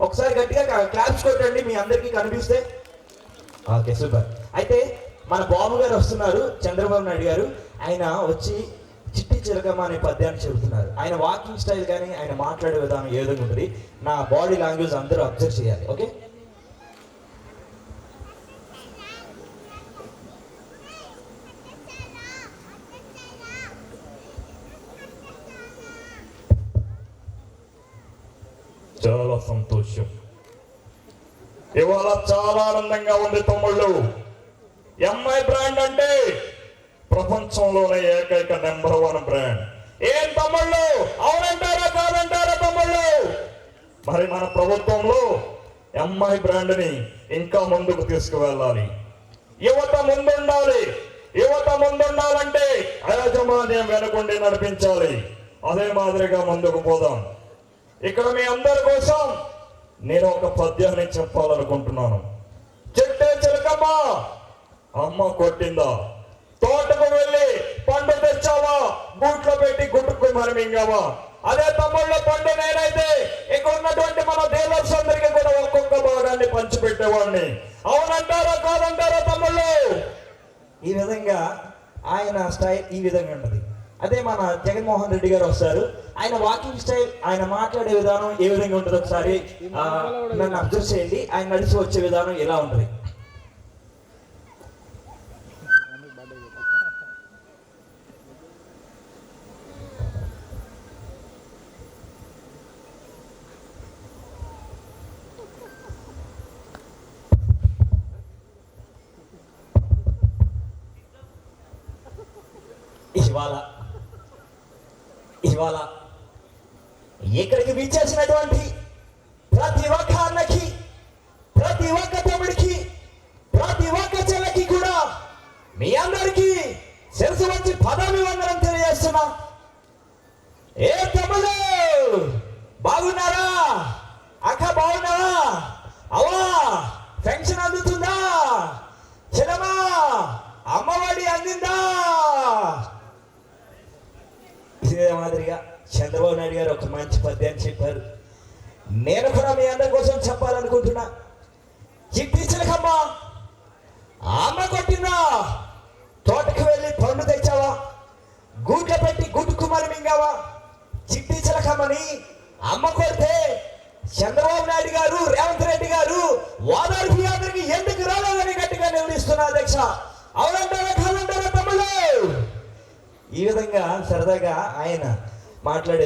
ఒకసారి గట్టిగా క్లాప్స్ కొట్టండి మీ అందరికీ కనిపిస్తే. Okay super. అయితే మన బాబు గారు వస్తున్నారు చంద్రబాబు నాయుడు గారు. ఆయన వచ్చి చిట్టి చిలకమ్మ అనే పద్యాన్ని చెబుతున్నారు. ఆయన వాకింగ్ స్టైల్ కానీ ఆయన మాట్లాడే విధానం ఏ విధంగా ఉంటుంది నా బాడీ లాంగ్వేజ్ అందరూ అబ్జర్వ్ చేయాలి ఓకే? చాలా సంతోషం. ఇవాళ చాలా ఆనందంగా ఉంది తమ్ముళ్ళు. ఎంఐ బ్రాండ్ అంటే ప్రపంచంలోనే ఏకైక నెంబర్ వన్ బ్రాండ్. ఏం తమ్ముళ్ళు? అవునంటారా కాదంటారా తమ్ముళ్ళు? మరి మన ప్రభుత్వంలో ఎంఐ బ్రాండ్ని ఇంకా ముందుకు తీసుకువెళ్ళాలి. యువత ముందుండాలి. యువత ముందుండాలంటే యాజమాన్యం వెనుకుండి నడిపించాలి. అదే మాదిరిగా ముందుకు పోదాం. ఇక్కడ మీ అందరి కోసం నేను ఒక పద్యాన్ని చెప్పాలనుకుంటున్నాను. చెట్టే చిలకమ్మ. అమ్మ కొట్టిందా? తోటకు వెళ్ళి పండు తెచ్చావా? గూట్లో పెట్టి గుట్టుకు మరి మింగావా అదే తమ్ముళ్ళ పండు నేనైతే ఇక్కడ ఉన్నటువంటి మన డీలర్స్ అందరికీ కూడా ఒక్కొక్క భాగాన్ని పంచిపెట్టేవాడిని అవునంటారా కాదంటారా తమ్ముళ్ళు? ఈ విధంగా ఆయన స్టైల్ ఈ విధంగా ఉంటుంది. అదే మన జగన్మోహన్ రెడ్డి గారు వస్తారు. ఆయన వాకింగ్ స్టైల్ ఆయన మాట్లాడే విధానం ఏ విధంగా ఉంటుంది ఒకసారి నన్ను అబ్జర్వ్ చేయండి. ఆయన నడిచి వచ్చే విధానం ఎలా ఉంటుంది? ఇవాళ ఇవాళ ఇక్కడికి విచ్చేసినటువంటి ప్రతి ఒక్క అన్నకి ప్రతి ఒక్క తమ్ముడికి ప్రతి ఒక్క చెల్లకి కూడా మీ అందరికీ శిరసు వచ్చి పదవి వందనం తెలియజేస్తున్నా. ఏ తమ్ముడు! ఇదే మాదిరిగా చంద్రబాబు నాయుడు గారు ఒక మంచి పద్యం చెప్పారు. నేను కూడా మీ అందరి కోసం చెప్పాలనుకుంటున్నా. చిట్టి చిలకమ్మ అమ్మ కొట్టిందా? తోటకు వెళ్ళి పండు తెచ్చావా? గూట్ల పెట్టి గుడ్డు కుమారి మింగావా? చిట్టి చిలకమ్మని అమ్మ కొడితే చంద్రబాబు నాయుడు గారు రేవంత్ రెడ్డి గారు ఓదార్పు యాత్రకి ఎందుకు రాలేదని గట్టిగా నిలదీస్తున్నా అధ్యక్ష? అవునంటారా ఈ విధంగా సరదాగా ఆయన మాట్లాడే